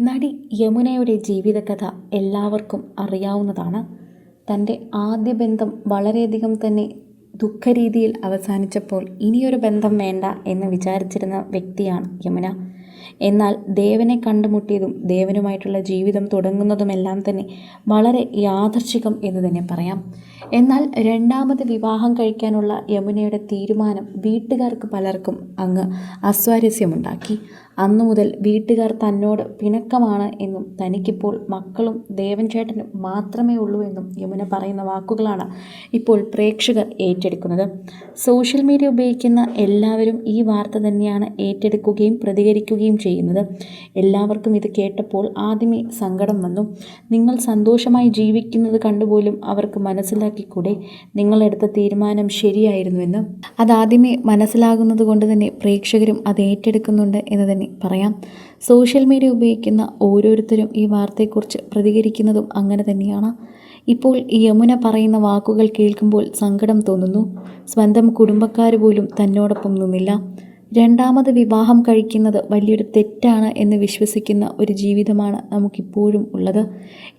നടി യമുനയുടെ ജീവിതകഥ എല്ലാവർക്കും അറിയാവുന്നതാണ്. തന്റെ ആദ്യ ബന്ധം വളരെയധികം തന്നെ ദുഃഖരീതിയിൽ അവസാനിച്ചപ്പോൾ ഇനിയൊരു ബന്ധം വേണ്ട എന്ന് വിചാരിച്ചിരുന്ന വ്യക്തിയാണ് യമുന. എന്നാൽ ദേവനെ കണ്ടുമുട്ടിയതും ദേവനുമായിട്ടുള്ള ജീവിതം തുടങ്ങുന്നതുമെല്ലാം തന്നെ വളരെ യാദർശികം എന്ന് തന്നെ പറയാം. എന്നാൽ രണ്ടാമത് വിവാഹം കഴിക്കാനുള്ള യമുനയുടെ തീരുമാനം വീട്ടുകാർക്ക് പലർക്കും അങ്ങ് അസ്വാരസ്യമുണ്ടാക്കി. അന്നു മുതൽ വീട്ടുകാർ തന്നോട് പിണക്കമാണ് എന്നും തനിക്കിപ്പോൾ മക്കളും ദേവൻ ചേട്ടനും മാത്രമേ ഉള്ളൂ എന്നും യമുന പറയുന്ന വാക്കുകളാണ് ഇപ്പോൾ പ്രേക്ഷകർ ഏറ്റെടുക്കുന്നത്. സോഷ്യൽ മീഡിയ ഉപയോഗിക്കുന്ന എല്ലാവരും ഈ വാർത്ത തന്നെയാണ് ഏറ്റെടുക്കുകയും പ്രതികരിക്കുകയും ചെയ്യുന്നത്. എല്ലാവർക്കും ഇത് കേട്ടപ്പോൾ ആദ്യമേ സങ്കടം വന്നു. നിങ്ങൾ സന്തോഷമായി ജീവിക്കുന്നത് കണ്ടുപോലും അവർക്ക് മനസ്സിലാക്കിക്കൂടെ? നിങ്ങളെടുത്ത തീരുമാനം ശരിയായിരുന്നുവെന്ന്. അതാദ്യമേ മനസ്സിലാകുന്നത് കൊണ്ട് തന്നെ പ്രേക്ഷകരും അത് ഏറ്റെടുക്കുന്നുണ്ട് എന്ന് തന്നെ പറയാം. സോഷ്യൽ മീഡിയ ഉപയോഗിക്കുന്ന ഓരോരുത്തരും ഈ വാർത്തയെക്കുറിച്ച് പ്രതികരിക്കുന്നതും അങ്ങനെ തന്നെയാണ്. ഇപ്പോൾ യമുന പറയുന്ന വാക്കുകൾ കേൾക്കുമ്പോൾ സങ്കടം തോന്നുന്നു. സ്വന്തം കുടുംബക്കാർ പോലും തന്നോടൊപ്പം നിന്നില്ല. രണ്ടാമത് വിവാഹം കഴിക്കുന്നത് വലിയൊരു തെറ്റാണ് എന്ന് വിശ്വസിക്കുന്ന ഒരു ജീവിതമാണ് നമുക്കിപ്പോഴും ഉള്ളത്.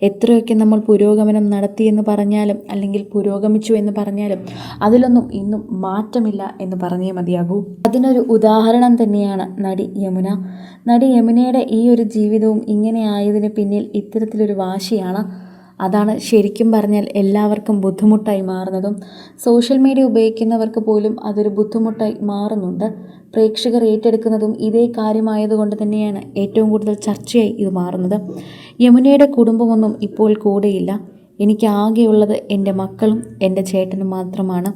എത്രയൊക്കെ നമ്മൾ പുരോഗമനം നടത്തിയെന്ന് പറഞ്ഞാലും അല്ലെങ്കിൽ പുരോഗമിച്ചു എന്ന് പറഞ്ഞാലും അതിലൊന്നും ഇന്നും മാറ്റമില്ല എന്ന് പറഞ്ഞേ മതിയാകൂ. അതിനൊരു ഉദാഹരണം തന്നെയാണ് നടി യമുന. നടി യമുനയുടെ ഈ ഒരു ജീവിതവും ഇങ്ങനെ ആയതിന് പിന്നിൽ ഇത്തരത്തിലൊരു വാശിയാണ്. അതാണ് ശരിക്കും പറഞ്ഞാൽ എല്ലാവർക്കും ബുദ്ധിമുട്ടായി മാറുന്നതും സോഷ്യൽ മീഡിയ ഉപയോഗിക്കുന്നവർക്ക് പോലും അതൊരു ബുദ്ധിമുട്ടായി മാറുന്നുണ്ട്. പ്രേക്ഷകർ ഏറ്റെടുക്കുന്നതും ഇതേ കാര്യമായതുകൊണ്ട് തന്നെയാണ് ഏറ്റവും കൂടുതൽ ചർച്ചയായി ഇത് മാറുന്നത്. യമുനയുടെ കുടുംബമൊന്നും ഇപ്പോൾ കൂടെയില്ല. എനിക്ക് ആകെയുള്ളത് എന്റെ മക്കളും എന്റെ ചേട്ടനും മാത്രമാണ്.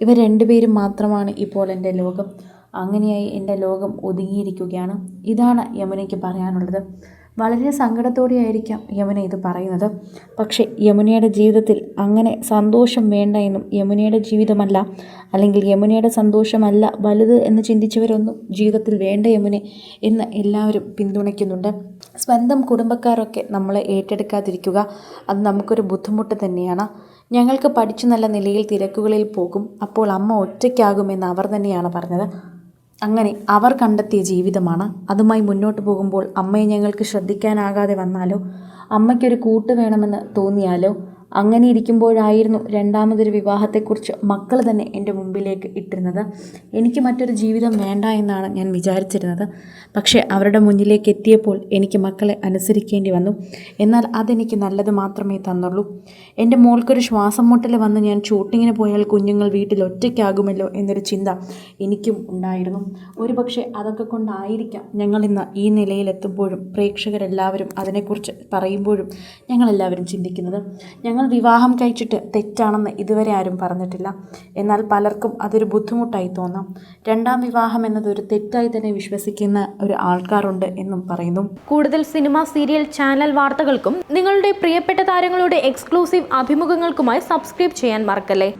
ഇവർ രണ്ടുപേരും മാത്രമാണ് ഇപ്പോൾ എന്റെ ലോകം. അങ്ങനെയായി എന്റെ ലോകം ഒതുങ്ങിയിരിക്കുകയാണ്. ഇതാണ് യമുനയ്ക്ക് പറയാനുള്ളത്. വളരെ സങ്കടത്തോടെയായിരിക്കാം യമുന ഇത് പറയുന്നത്. പക്ഷേ യമുനയുടെ ജീവിതത്തിൽ അങ്ങനെ സന്തോഷം വേണ്ട എന്നും യമുനയുടെ ജീവിതമല്ല അല്ലെങ്കിൽ യമുനയുടെ സന്തോഷമല്ല വലുത് എന്ന് ചിന്തിച്ചവരൊന്നും ജീവിതത്തിൽ വേണ്ട യമുനെ എന്ന് എല്ലാവരും പിന്തുണയ്ക്കുന്നുണ്ട്. സ്വന്തം കുടുംബക്കാരൊക്കെ നമ്മളെ ഏറ്റെടുക്കാതിരിക്കുക അത് നമുക്കൊരു ബുദ്ധിമുട്ട് തന്നെയാണ്. ഞങ്ങൾക്ക് പഠിച്ചു നല്ല നിലയിൽ തിരക്കുകളിൽ പോകും അപ്പോൾ അമ്മ ഒറ്റയ്ക്കാകുമെന്ന് അവർ തന്നെയാണ് പറഞ്ഞത്. അങ്ങനെ അവർ കണ്ടെത്തിയ ജീവിതമാണ്. അതുമായി മുന്നോട്ട് പോകുമ്പോൾ അമ്മയെ ഞങ്ങൾക്ക് ശ്രദ്ധിക്കാനാകാതെ വന്നാലോ? അമ്മയ്ക്കൊരു കൂട്ട് വേണമെന്ന് തോന്നിയാലോ? അങ്ങനെ ഇരിക്കുമ്പോഴായിരുന്നു രണ്ടാമതൊരു വിവാഹത്തെക്കുറിച്ച് മക്കൾ തന്നെ എന്റെ മുമ്പിലേക്ക് ഇട്ടിരുന്നത്. എനിക്ക് മറ്റൊരു ജീവിതം വേണ്ട എന്നാണ് ഞാൻ വിചാരിച്ചിരുന്നത്. പക്ഷേ അവരുടെ മുന്നിലേക്ക് എത്തിയപ്പോൾ എനിക്ക് മക്കളെ അനുസരിക്കേണ്ടി വന്നു. എന്നാൽ അതെനിക്ക് നല്ലത് മാത്രമേ തന്നുള്ളൂ. എന്റെ മോൾക്കൊരു ശ്വാസം മുട്ടൽ വന്ന് ഞാൻ ഷൂട്ടിങ്ങിന് പോയാൽ കുഞ്ഞുങ്ങൾ വീട്ടിൽ ഒറ്റയ്ക്കാകുമല്ലോ എന്നൊരു ചിന്ത എനിക്കും ഉണ്ടായിരുന്നു. ഒരുപക്ഷെ അതൊക്കെ കൊണ്ടായിരിക്കാം ഞങ്ങളിന്ന് ഈ നിലയിലെത്തുമ്പോഴും പ്രേക്ഷകരെല്ലാവരും അതിനെക്കുറിച്ച് പറയുമ്പോഴും ഞങ്ങളെല്ലാവരും ചിന്തിക്കുന്നത്. ഞങ്ങൾ വിവാഹം കഴിച്ചിട്ട് തെറ്റാണെന്ന് ഇതുവരെ ആരും പറഞ്ഞിട്ടില്ല. എന്നാൽ പലർക്കും അതൊരു ബുദ്ധിമുട്ടായി തോന്നാം. രണ്ടാം വിവാഹം എന്നത് ഒരു തെറ്റായി തന്നെ വിശ്വസിക്കുന്ന ഒരു ആൾക്കാരുണ്ട് എന്നും പറയുന്നു. കൂടുതൽ സിനിമ സീരിയൽ ചാനൽ വാർത്തകൾക്കും നിങ്ങളുടെ പ്രിയപ്പെട്ട താരങ്ങളുടെ എക്സ്ക്ലൂസീവ് അഭിമുഖങ്ങൾക്കുമായി സബ്സ്ക്രൈബ് ചെയ്യാൻ മറക്കല്ലേ?